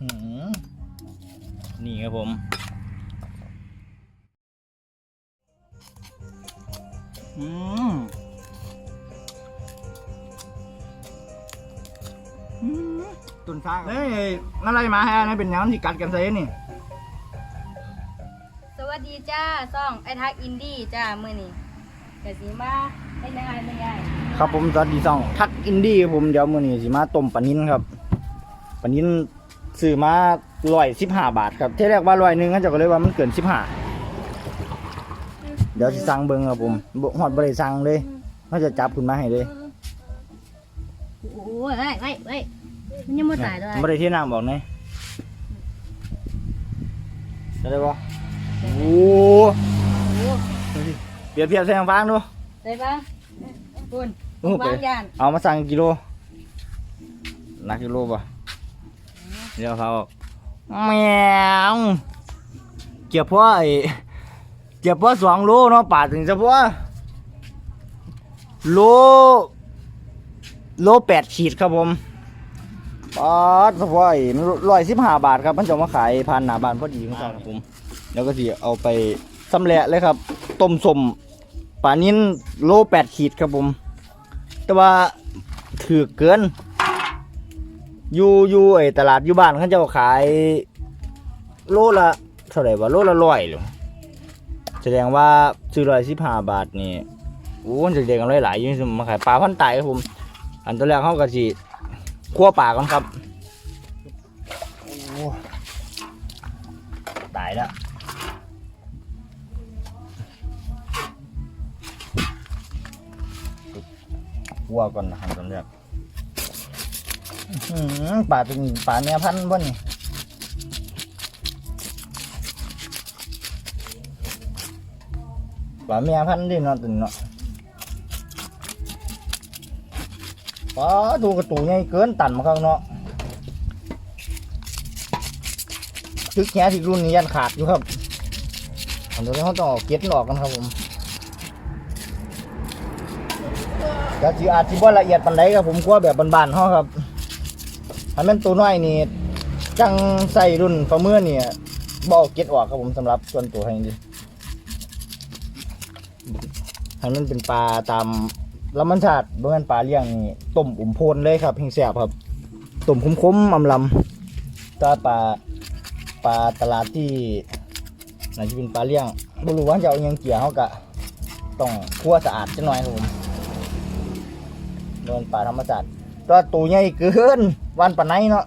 หือนี่ครับผมอืมอืมตุนซ่าเฮ้ยอะไรมาฮะนี่เป็นหยังที่กัดกันใส่นี่สวัสดีจ้าซ่องไอทักอินดี้จ้ามื้อนี้กะสิมาไอ้นายไม่ใหญ่ครับผมสวัสดีสองทักอินดี้ครับผมเดี๋ยวมื้อนี้สิมาต้มปลานิ้นครับปลานิ้น ซื้อมาร้อยสิบห้าบาทครับที่แรกว่าร้อยหนึ่งเขาเจะก็เลยว่ามันเกินสิบห้าเดี๋ยวสิสั่งเบิ่งครับผมบ่ฮอดบ่ได้สั่งเลยเขาจะจับขึ้นมาให้เลยโอ้ยไอ้ไอ้ไอ้มันยังบ่ตายด้วยบ่ได้ที่น้ำบอกนี่จะได้บ่โอ้โอ้เปรียบเทียบใส่ทางฟังดูได้ปะคุณโอ้ไปวางยาน เอามาสั่งกิโลนักกิโลป่ะ เดี๋ยวเขาแมวเกี่ยวพ่อไอ้เกี่ยวพ่อสองโลเนาะป่าถึงจะพ่อโลโลแปดขีดครับผมป๊าดเฉพาะไอ้ร้อยสิบห้าบาทครับมันจะมาขายพันหนาบานพอดีครับผม แล้วก็สิเอาไปสำเร็จเลยครับต้มสมป่านิ้นโลแปดขีดครับผม แต่ว่าถือเกิน อยู่อยู่ไอ้ตลาดอยู่บ้านเขาเจะขาย โลละเท่าไหร่วะโลละร้อยหรือแสดงว่าซื้อร้อยสิบห้าบาทนี่โอ้จะเด็กกันหลายๆยิ่งมาขายปลาพันไตครับผม อันตัวแรกเขาก็สิคั่วปลาก่อนครับตายแล้วคั่วก่อนนะครับ ปลาตัวนี้ปลาเมียพันบ่นี่ปลาเมียพันดิเนาะตัวนี้เนาะปลาดูกระตูใหญ่เกินตันมาข้างเนาะทึกแค่ที่รุ่นนี้ยันขาดอยู่ครับอันนี้เขาต้องเก็ดมันออกกันครับผมก็สิอาจสิบ่ละเอียดปานใดครับผมกลัวแบบบานๆเฮาครับ ถ้าแม่นตัวน้อยนี่จังใส่รุ่นฝ่ามือนี่บ่อาเก็ดออกครับผมสำหรับส่วนตัวให้ดีอันนั้นเป็นปลาตามลำมันชาติบ่แม่นปลาเลี้ยงนี่ต้มอุ่มโพนเลยครับเพียงแซ่บครับต้มค้มๆอำลำแตว่าปลาปลาตลาดที่น่าจะเป็นปลาเลี้ยงบ่รู้ว่าจะเอายังเกี่ยวเฮาก็ต้องคั่วสะอาดจังหน่อยครับผมโดนปลาธรรมชาติ ตัวตัวใหญ่เกินวันปานไหนเนาะ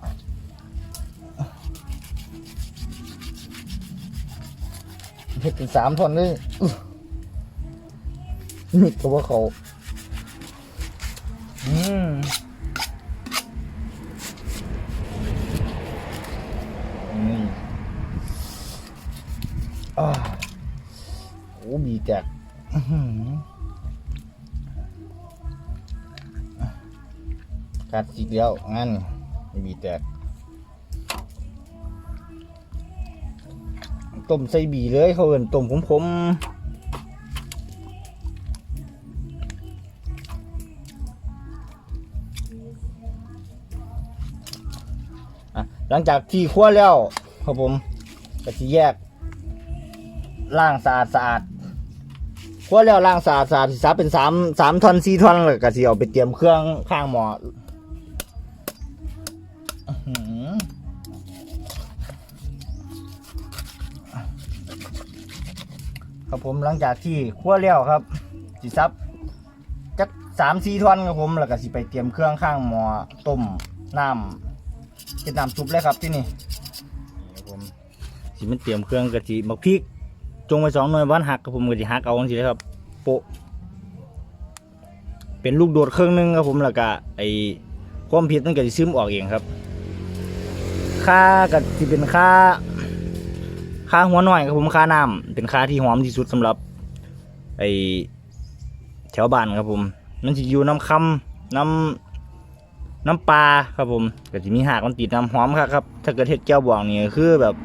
เฮ็ดเป็นสามท่อนเลยอื้อมิดกัว่าเขาอืมนี่อ่าโอ้บีแตกอือ กัดสีเดียวงั้นบีแตก ต้มใส่บีเลยเขาเอินต้มขมๆอะหลังจากที่คั่วแล้วครับผมก็จะแยกล่างสะอาดสะอาดคั่วแล้วล่างสะอาดสะอาดสิซับเป็นสามสามท่อนสี่ท่อนแล้วก็จะเอาไปเตรียมเครื่องข้างหมออื้อ ครับผมหลังจากที่คั่วแล้วครับสิซับจักสามสี่ท่อนครับผมแล้วก็สิไปเตรียมเครื่องข้างหม้อต้มน้ำเฮ็ดน้ำซุปเลยครับที่นี่ครับผมสิมันเตรียมเครื่องกะทิบักพริก จงไว้สองหน่วยบ้านหักครับผมกะทิหักเอาจังซี่เลยครับโปะเป็นลูกโดดเครื่องหนึงครับผมแล้วก็ไอ้ความผ็ดมันก็สิซึมออกเองครับ ค่ากะที่เป็นค่า ค่าหัวหน่อยครับผมค่าน้ำเป็นค่าที่หอมที่สุดสำหรับไอแถวบ้านครับผม มันสิอยู่น้ำคำน้ำน้ำปลาครับผมก็จะมีหากมันติดน้ำหอมครับครับ ถ้าเกิดเห็ดแก้วบองนี่คือแบบ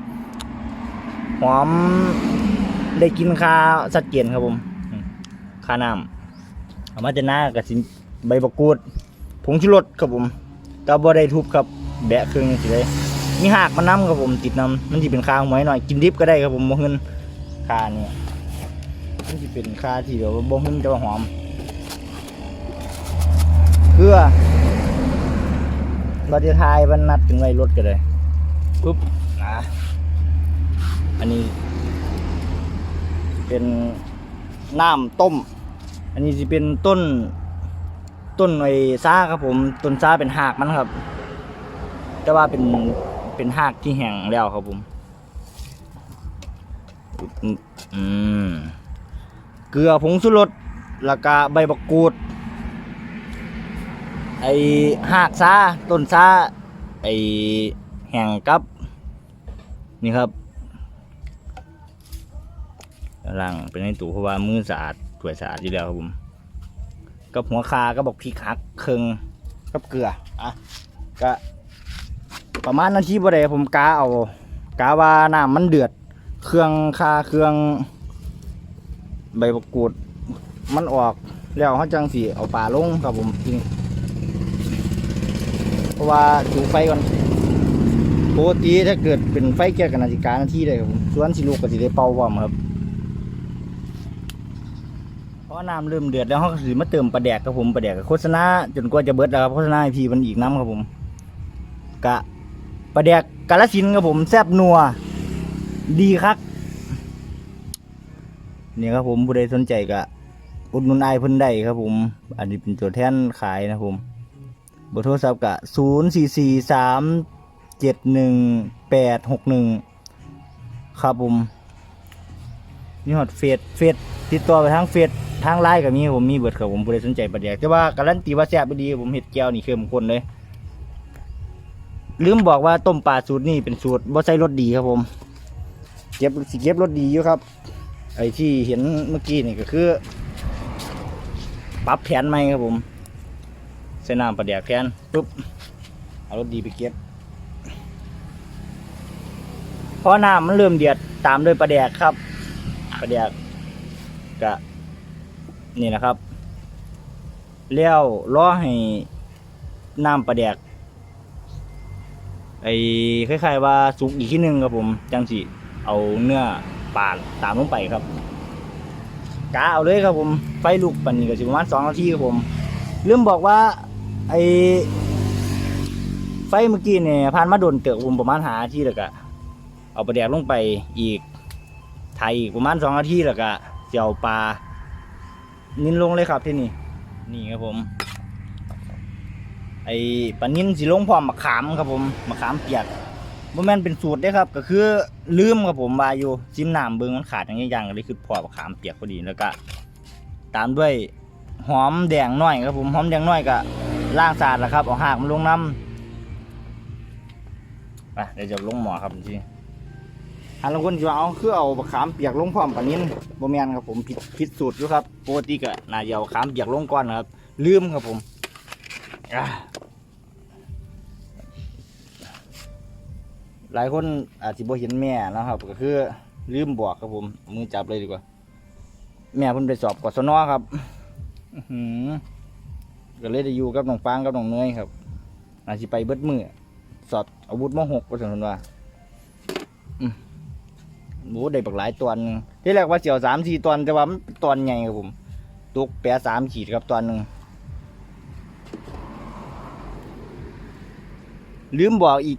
หอมได้กินคาสัดเจนครับผมอืมคาน้ำเอามาจะหน้ากับสินใบมะกูดผงชูรสครับผมกระบอได้ทุบครับแบะเครื่องสิเลย มีหากมันน้ำครับผมติดน้ำมันจะเป็นคาหวยหน่อยกินดิบก็ได้ครับผมบ่เงินคาเนี่ยมันจะเป็นคาที่เดี๋ยวบ่เงินจะหอมเกลือเราจะทายวันนัดถึงไว้รถกันเลยปุ๊บนะอันนี้ เป็นน้ำต้ม อันนี้จะเป็นต้น ต้นไอ้ซ่าครับผม ต้นซ่าเป็นหากมันครับ แต่ว่าเป็น เป็นหากที่แห้งแล้วครับผมอืมเกลือผงสุรสแล้วก็ใบบักกูด ไอหากซาต้นซาไอแห้งกับ นี่ครับล่างเป็นในตู้เพราะว่ามือสะอาดถ้วยสะอาดอยู่แล้วครับผมกับหัวคาก็บอกพริกหักเครื่องกับเกลืออะก็ ประมาณนาทีบ่ได้ผมกาเอากาว่าน้ำมันเดือด เครื่องคาเครื่อง ใบมะกูด มันออกแล้วเขาจังสีเอาปลาลงครับผมทีนี้เพราะว่าจูไฟก่อนปกติถ้าเกิดเป็นไฟแก่กันนาฬิกานาทีเลยครับผมส่วนสิลูกก็สิได้เป่าว่มครับเพราะน้ำเริ่มเดือดแล้วเขาก็สิมาเติมปลาแดกครับผมปลาแดกโฆษณาจนกว่าจะเบิดแล้วครับโฆษณาพีมันอีกน้ำครับผมกะ ปลาแดกกาลสินครับผมแซบนัว ดีครับนี่ครับผมผู้ใดสนใจก็อุดหนุนไอเพิ่นได้ครับผม อันนี้เป็นตัวแทนขายนะครับผมเบอร์โทรศัพท์กะศูนย์สี่สี่สามเจ็ดหนึ่งแปดหกหนึ่งครับผมนี่ฮอดเฟซเฟซติดต่อไปทางเฟซทางไลน์ก็มีผมมีเบิดครับผมผู้ใดสนใจประเดี๋ยวแต่ว่าการันตีว่าแซ่บบ่ดีผมเห็ดแก้วนี่เข้มข้นเลย ลืมบอกว่าต้มปลาสูตรนี่เป็นสูตรบ่ใส่รสดีครับผม เก็บสิเก็บรสดีอยู่ครับ ไอที่เห็นเมื่อกี้นี่ก็คือ ปรับแผนใหม่ครับผมใส่น้ำปลาแดกแทนปุ๊บเอารสดีไปเก็บพอน้ำมันเริ่มเดือดตามด้วยปลาแดกครับปลาแดกกะนี่นะครับแล้วรอให้น้ำปลาแดก ไอ้คล้ายๆว่าสุกอีกทีหนึงครับผม จังสิเอาเนื้อปลาตามลงไปครับกาเอาเลยครับผม ไฟลุกปันนี้ก็สิประมาณสองนาทีครับผมลืมบอกว่าไอ้ไฟเมื่อกี้เนี่ยผ่านมาโดนเตือกผมประมาณหาทีแล้วก็เอาปลาแดกลงไปอีกไทยอีกประมาณสองนาทีแล้วก็เจียวปลานินลงเลยครับที่นี่นี่ครับผม ไอ้ปลานิ่นสิลงพร้อมมะขามครับผมมะขามเปียกบ่แม่นเป็นสูตรเด้ครับ ก็คือลืมครับผมว่าอยู่จิ้มน้ำเบิงมันขาดอย่างอย่างก็เลยคือพอมะขามเปียกพอดีแล้วก็ตามด้วยหอมแดงน้อยครับผมหอมแดงน้อยก็ล้างสาดแล้วครับเอาหากมันลงน้ำไปเดี๋ยวจะลงหม้อครับทีอันละคนจะเอาคือเอาบะขามเปียกลงพร้อมปานนี้บ่แม่นครับผมผิดผิดสูตรอยู่ครับปกติก็น่าจะเอาขามเปียกลงก่อนนะครับลืมครับผม หลายคนอาจจะบ่เห็นแม่นะครับ ก็คือลืมบอกครับผมมือจับเลยดีกว่า แม่เพิ่นไปสอบกศนครับหือก็เลยได้อยู่กับน้องฟางกับน้องเนยครับ อาจจะไปเบิดมือสอบอาวุธมหกก็ถึงว่าหมูได้บักหลายตอนที่แรกว่าเสียวสามสี่ตอนแต่ว่ามันตอนใหญ่ครับผมตกแปะสามขีดครับตอนหนึ่ง ลืมบอกอีก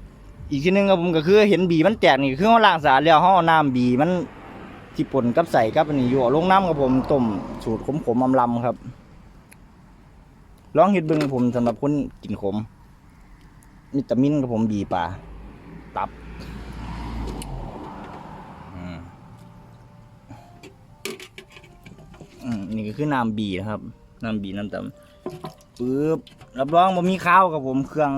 อีกทีหนึงครับผมก็คือเห็นบีมันแตกนี่คือเขาล้างสะอาดแล้วเขาเอาน้ำบีมันที่ปนกับใส่กับอันนี้อยู่เอลงน้ำครับผมต้มสูตรขมขมๆลำครับลองเห็ดเบิ้งกับผมสำหรับคนกินขมวิตามินครับผมบีปลาตับอืมนี่ก็คือน้ำบีนะครับน้ำบีน้ำตำปึ๊บรับรองบ่มีข้าวกับผมเครื่อง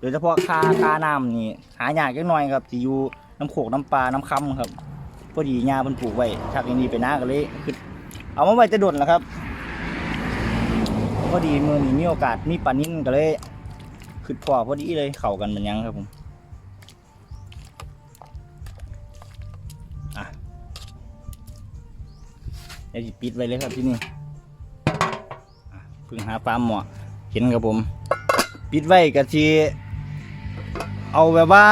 โดยเฉพาะค่าค่าน้ำนี่หายากจักหน่อยครับสิอยู่น้ำโขกน้ำปลาน้ำคำครับพอดียาเพิ่นปลูกไว้ชักอย่างนี้ไปหน้าก็เลยคือเอามาไว้จะดดแล้วครับ พอดีมือนี้มีโอกาสมีปลานิ่นก็เลยคือพอพอดีเลยเข้ากันเป็นยังครับผมเดี๋ยวปิดไว้เลยครับที่นี่เพิ่งหาฟาร์มหมอเห็นครับผม ปิดไว้กะที เอาแบบว่า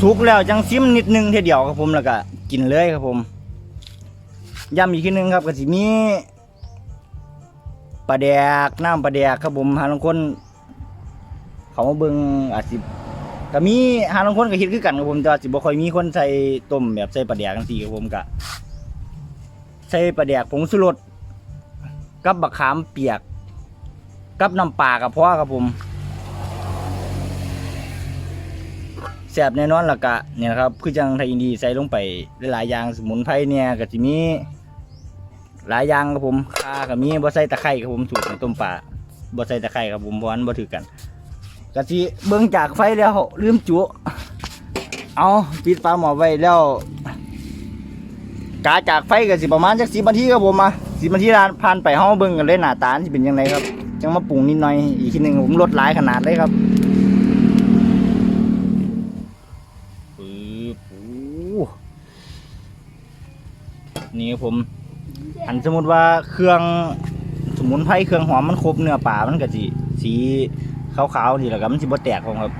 สุกแล้วจังซิมนิดนึงเทีเดียวครับผมแล้วก็กินเลยครับผมย้ำอีกทีนึงครับก็สิมีปลาแดกน้ำปลาแดกครับผมหาลางคนเขามาเบิ่งอาจสิก็มีหาลางคนก็คิดคือกันครับผมแต่ว่าสิบ่ค่อยมีคนใส่ต้มแบบใส่ปลาแดกจังซี่ครับผมก็ใส่ปลาแดกผงชูรสกับบักขามเปียก กับน้ำปลากับพ่อครับผม ซ่บแน่นอนละกะเนี่ยครับคือจังไทยอินดีใส่ลงไปหลายอย่างสมุนไพรเนี่ยก็สิมีหลายอย่างครับผมข่าก็มีบ่ใส่ตะไคร้ครับผมสูตรในต้มปลาบ่ใส่ตะไคร้ครับผมเพราะอันบ่ถือกันก็สิเบิ่งจากไฟแล้วลืมจุเอาปิดปลาหม้อไว้แล้วกาจากไฟก็สิประมาณจัก10นาทีครับผมมา10นาทีผ่านไปเฮาเบิ่งกันเลยหน้าตาสิเป็นยังไงครับจังมาปรุงนิดหน่อยอีกทีหนึ่งผมลดหลายขนาดเลยครับปึ๊บโอ้ นี่ครับผม อันสมมติว่าเครื่องสมุนไพรเครื่องหอมมันครบเนื้อปลามันก็สิสีขาวๆนี่แหละครับมันสิบ่แตกผมครับ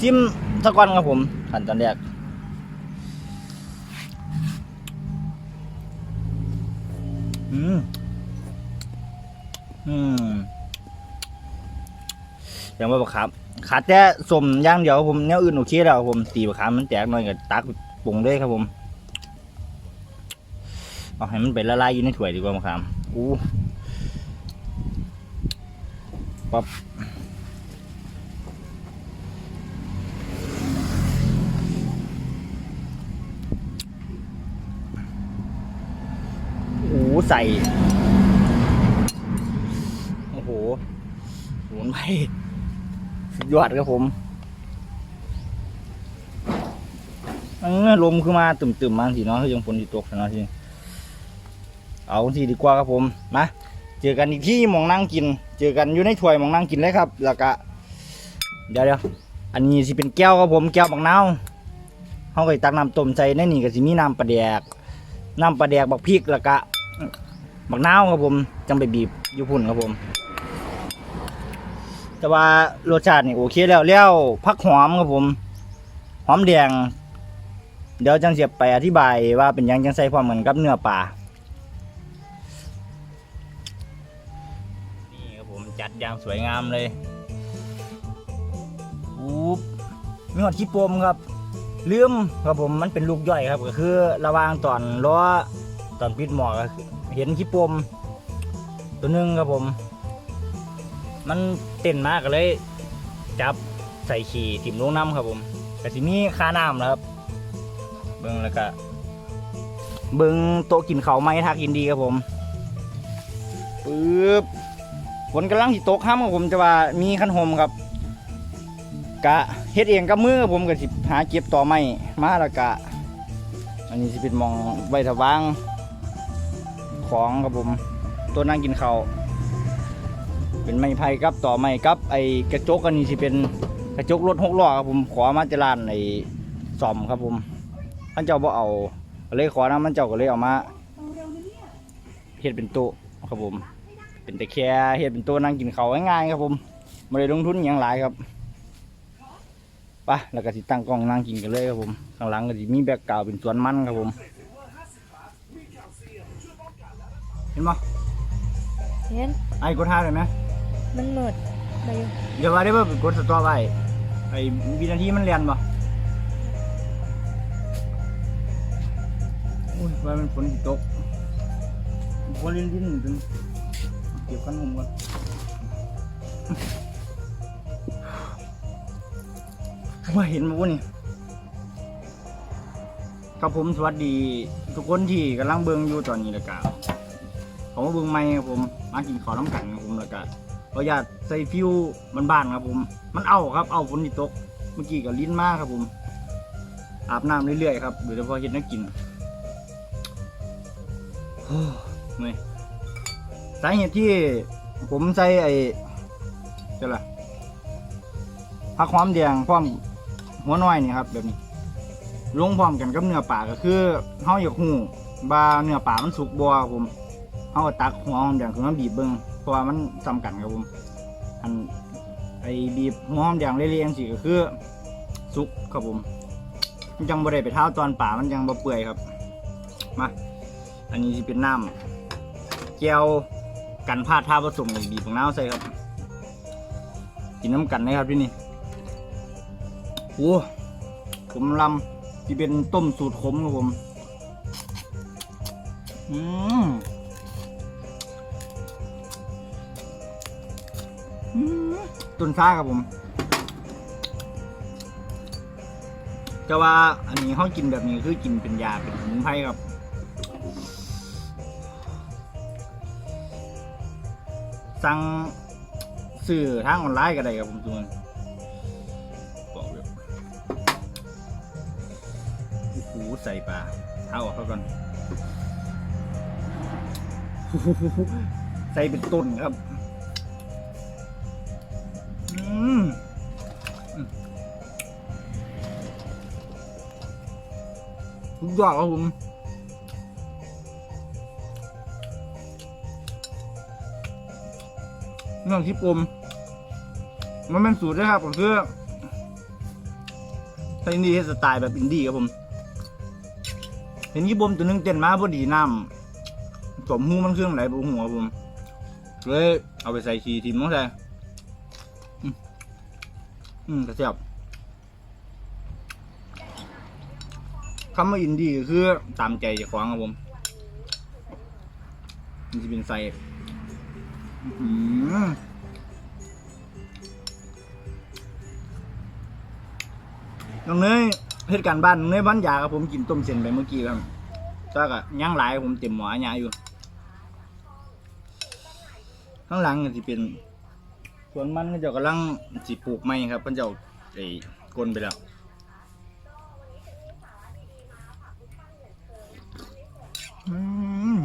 ซิมสักวันครับผมขั้นตอนแรกอืมอืมอย่างว่าบักขามขาดแต่สมย่างเดียวผมแนวอื่นโอเคแล้วผมตีบักขามมันแตกหน่อยก็ตักปรุงเลยครับผม เอาให้มันไปละลายอยู่ในถ้วยดีกว่าบักขามอู้ปั๊บโอ้ใส่ โอ้โหสมุนไพรสุดยอดครับผมเออลมขึ้นมาตึมๆมาทีเนาะคือยังฝนอยู่ตกเนาะที เอาทีดีกว่าครับผมมาเจอกันอีกที่มองนั่งกิน เจอกันอยู่ในถ้วยมองนั่งกินเลยครับแล้วก็เดี๋ยวเดี๋ยวอันนี้สิเป็นแก้วครับผมแก้วบักนาวเขาก็สิตักน้ำต้มใส่ในนี่ก็สิมีน้ำปลาแดกน้ำปลาแดกบักพริกแล้วก็บักนาวครับผมจังไปบีบอยู่พุ่นครับผม แต่ว่ารสชาตินี่โอเคแล้วแล้วผักหอมครับผมหอมแดง เดี๋ยวจังเสียบไปอธิบายว่าเป็นยังจังใส่พร้อมกันกับเนื้อปลา อย่างสวยงามเลยอุ๊บมีหอดขี้ปมครับ ลืมครับผมมันเป็นลูกย่อยครับก็คือ ระวางตอนล้อตอนปิดหมอกเห็นขี้ปม ตัวหนึงครับผม มันเต้นมากก็เลย จับใส่ขี่ถิ่มลงน้ำครับผมกะสิมีค่าน้ำนะครับ เบิ้งแล้วก็เบิ้งโต๊ะกินเขาไม้ทักยินดีครับผมปึ๊บ ฝนกำลังสิตกห้ามครับผมจะว่ามีคันหมครับกะเฮ็ดเองกับมือครับผมก็สิหาเก็บต่อไม้มาแล้วกะ อันนี้สิเป็นมองใบถวางของครับผมตัวนั่งกินเขาวเป็นไม้ไผ่กับต่อไม้กับ ไอ้กระจกอันนี้สิเป็นกระจกรถหกล้อครับผมขอมาจากร้านไอ้ซ่อมครับผมท่านเจ้าบ่เอาเลยขอนะมันเจ้าก็เลยเอามาเฮ็ดเป็นโต๊ะครับผม เป็นตะแคร่เฮ็ดเป็นโต๊ะนั่งกินข้าวง่ายๆครับผมไม่ได้ลงทุนอหย่างหลายครับไปะแล้วก็สิตั้งกล้องนั่งกินกันเลยครับผมข้างหลังก็สิมีแบ็กกราวด์เป็นสวนมันครับผมเห็นไหมเห็นไอ้กดท่าเลยไหมมันหมดไปอยู่เดี๋ยวว่าได้ว่ากดสต็อปไว้ไอ้วินาทีมันเรียนบ่อุ้ยว่ามันฝนสิตกฝนลิ้นลิ้นจน เก็บกันหมก่อนว่าเห็นมั้นี่ครับผมสวัสดี ทุกคนที่กำลังเบิ่งอยู่ตอนนี้ล้วก็ผมมาเบิ่งใหม่ครับผม มากินข้าวน้ำกันครับผมล้วก็ขออนุญาตใส่ฟิวบ้านๆครับผม มันเอาครับ เอาฝนที่ตก เมื่อกี้ก็ลิ้นมากครับผม อาบน้ำเรื่อยๆครับโดยเฉพาะเห็ดนักกินโอ้เมื่อย สาเหตุที่ผมใส่ไอ้เจ้าละผักหอมแดงพร้อมหัวน้อยนี่ครับ แบบนี้ลงพร้อมกันกับเนื้อป่าก็คือเฮาอยากหูบาเนื้อป่ามันสุกบัวผมเฮาตักหัวหอมแดงคือมันบีบเบิ่งเพราะว่ามันซ้ำกันครับผมอันไอ้บีบหัวหอมแดงเละๆจังซี่ก็คือสุกครับผมยังบ่ได้ไปเท้าตอนป่ามันยังบ่เปื่อยครับมาอันนี้จะเป็นน้ำแก้ว กันพลาดท่าผสมบีบของน้ำใส่ครับ กินน้ำกันนะครับที่นี่โอ้ผมลำที่เป็นต้มสูตรขมครับผม อืมอืมต้นซ่าครับผมแต่ว่าอันนี้เขากินแบบนี้คือกินเป็นยาเป็นสมุนไพรครับ สั่งซื้อทางออนไลน์ก็ได้ครับผมทุกคนบอกเลยโอ้โหใส่ปลาเอาออกเขาก่อนใส่เป็นต้นครับอืมทุกอย่างครับผม เรื่องที่ปมมันเป็นสูตรนะครับผมคือไทยอินดี้สไตล์แบบอินดี้ครับผม เห็นยี่ปมตัวหนึงเต้นมาพอดีน้ำสมหูมันเครื่องไหลบนหัวผมเลยเอาไปใส่ขีทิมต้องใส่อืมกระเทียบคำว่าอินดี้คือตามใจเจ้าของครับผมมันจะเป็นไส้ อหือน้องเนยเหตุการณ์บ้านน้องเนยบ้านยาครับผมกินต้มเส้นไปเมื่อกี้ครับก็กะย่างหลายผมเต็มหมอยาอยู่ข้างหลังจะเป็นสวนมันก็เจะกำลังสิปลูกไม้ครับเพิ่นเจะเอาไอ้กลนไปแล้วอืม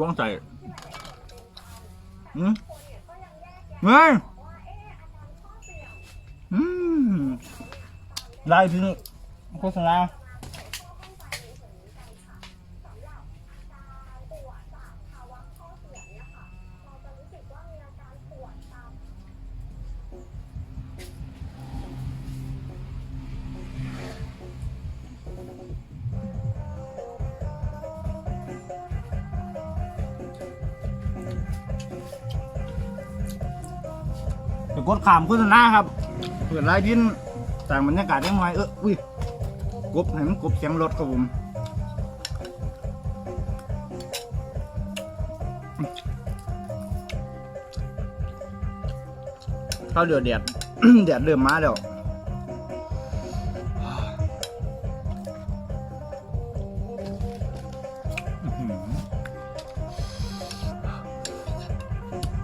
วางใส่ อืมเฮ้ยอืมไล่พี่โฆษณา ไปกดขามโฆษณาครับเปิดไลฟ์พินต่างบรรยากาศยังไงเอออุ้ยกบให้มันกบเสียงรถครับผมข้าวเดือดแดดแดดเริ่มมาแล้วอื้อหือ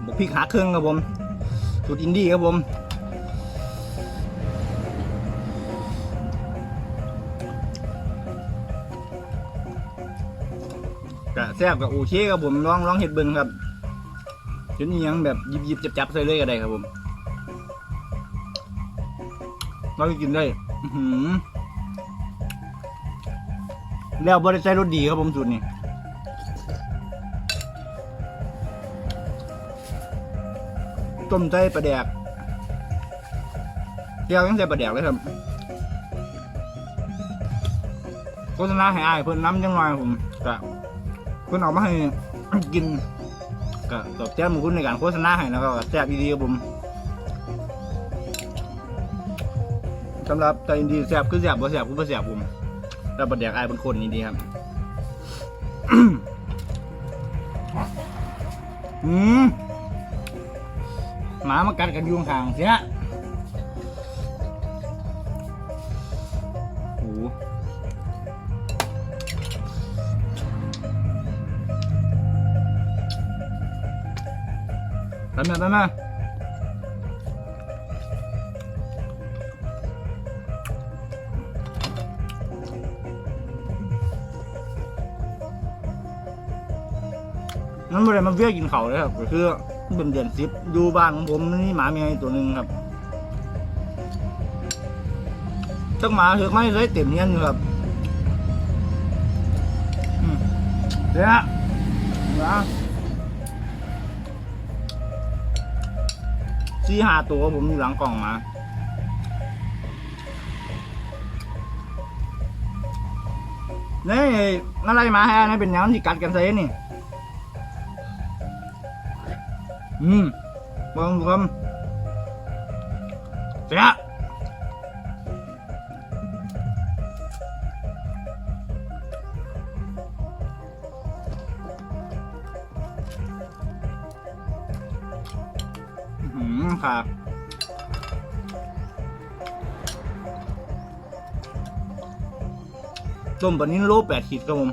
บุกพริกหาเครื่องครับผม สูตรอินดี้ครับผม กะแซ่บกับโอเคครับผมลองลองเห็ดเบิ้งครับจนนี้ยังแบบหยิบหยิบจับจับใส่เลยก็ได้ครับผมเรากินได้แล้วบริใส่รสดีครับผมสูตรนี้ ต้มใส่ปลาแดกเดียวยังใส่ปลาแดกเลยครับโฆษณาให้อายเพิ่นน้ำจังหน่อยผมกะเพิ่นเออกมาให้กินก็ตอบแทนบุญคุณในการโฆษณาให้แล้วก็แซ่บดีๆครับผมสำหรับใจอินดีแซ่บคือแซ่บบ่แซ่บคือบ่แซ่บผมแต่ปลาแดกอายเป็นคนนี้ดีครับอืม หมามากัดกันยุงห่างเสียโอ้โหไปมาไปมามันไม่ได้มาเวียกินเขาเลยครับก็คือ เป็นเดือนสิบอยู่บ้านของผมนี่หมาเมียตัวหนึ่งครับตั้งหมาเถือไม่เลยเต็มเงี้ยนครับเนี่ยวนะซีหาตัวผมอยู่หลังกล่องมาเนี่ยอะไรมาแฮนี่เป็นยังที่กัดกันเซนี่ อืมบางคำเสียอืมครับต้มปลานิ้นโลแปดขีดครับผม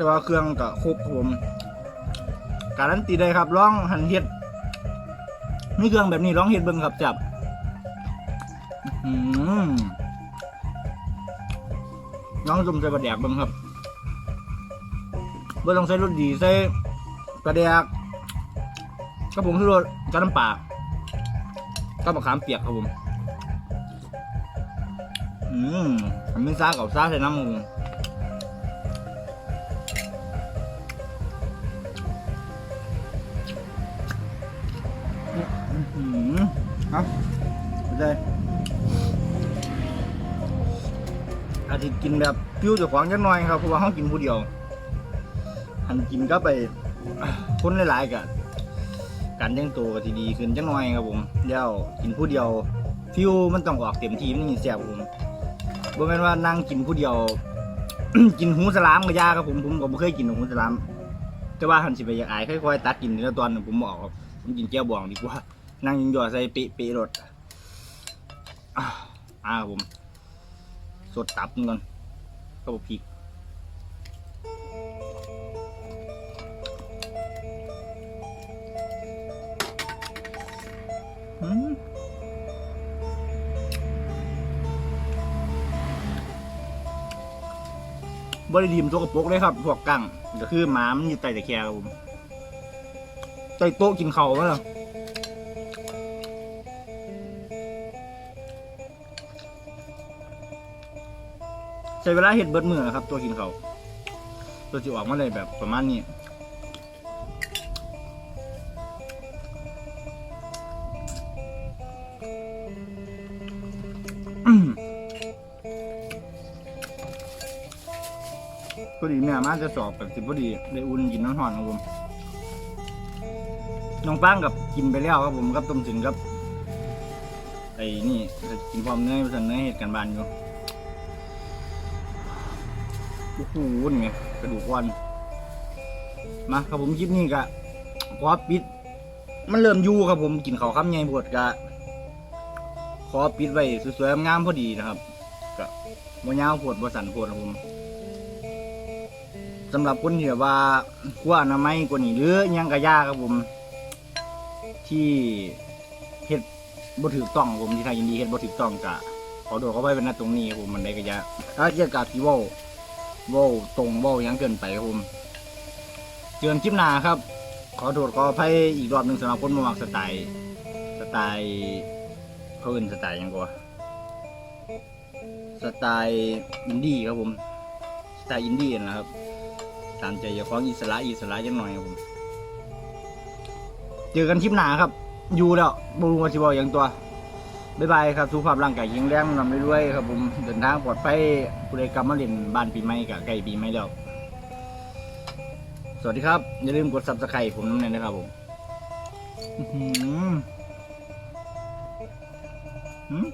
แต่ว่าเครื่องก็ครบครับผมการันตีได้ครับร้องหันเฮ็ดมีเครื่องแบบนี้ร้องเฮ็ดเบิ่งครับจับน้องจุ่มใส่ปลาแดกเบิ่งครับเบอร์ต้องใส่รสดีใส่กระเดียกกระผมที่รสกระน้ำปลาก็มะขามเปียกครับผม อืมทำเป็นซาก่าซาใส่น้ำมอื อาจจะกินแบบปิ้วจากของจักหน่อยครับเพราะว่าเขากินผู้เดียวหันกินก็ไปคนหลายๆกันการแต่งตัวก็ทีดีขึ้นจังหน่อยครับผมเดี๋ยวกินผู้เดียวฟิวมันต้องออกเต็มทีมันนี่แซ่บครับผมบ่แม่นว่านั่งกินผู้เดียว กินหูสลามก็ยาครับผมผมก็บ่เคยกินหูสลามแต่ว่าหันสิไปอยากอายค่อยๆตัดกินทีละตอนผมบอกผมกินแก้วบองดีกว่านั่งยิงหยอดใส่เป๊ะเปะรถอ่าผม สดตับมันก่อนก็บอกพริกอืมบริดีมตัวกระปกเลยครับ พวกกังก็คือหมามันอยู่ใต้ตะแคร่ครับผมใต้โต๊ะกินเขาวมั้งล่ะ ใช้เวลาเห็ดเบิดมือนะครับ ตัวกินเขาตัวจะออกมาเลยแบบประมาณนี้พอดีแม่มาจะสอบแบบสิพอดีได้อุ่นกินน้ำหอนครับผมน้องป้างกับกินไปแล้วครับผมกับต้มถึงกับไอ้นี่กินพร้อมเนื้อผสมเนื้อเห็ดกันบานอยู่ โอ้โหนี่ไงกระดูกวันมาครับผมคลิปนี้กะพอปิด มันเริ่มยู่ครับผมกินข้าวคำใหญ่บวดกะขอปิดไว้สวยๆงามพอดีนะครับก็บ่ยาวโพดบสันโพดครับผมสำหรับคนที่แบบว่าขั้วอนามัยกว่านี้หรือยังกระยาครับผม ที่เฮ็ดบ่ถูกต้องครับผมที่ทางยินดีเฮ็ดบ่ถูกต้องกะขอโทษเขาไว้เป็นณตรงนี้ครับผมมันได้กระยาถ้าเกี่ยวกับที่ว้า ว้าตรงว้ายังเกินไปครับผมเจอกันคลิปหน้าครับ ขอโทษขออภัยอีกรอบหนึ่งสำหรับคนบ่มักสไตล์สไตล์เขาเป็นสไตล์ยังกว่าสไตล์อินดี้ครับผมสไตล์อินดี้นะครับ ตามใจเจ้าของอิสระอิสระจังหน่อยครับผมเจอกันคลิปหน้าครับ อยู่แล้วบรูมาชิบอกอย่างตัว บ๊ายบายครับสุขภาพร่างกายแข็งแรงนำไปด้วยครับผมเดินทางปลอดภัยผู้ใดกลับมาเล่นบ้านปีใหม่กับไก่ปีใหม่แล้วสวัสดีครับ อย่าลืมกดซับสไครป์ผมน้ำเนยนะครับผมอื้อหือหืม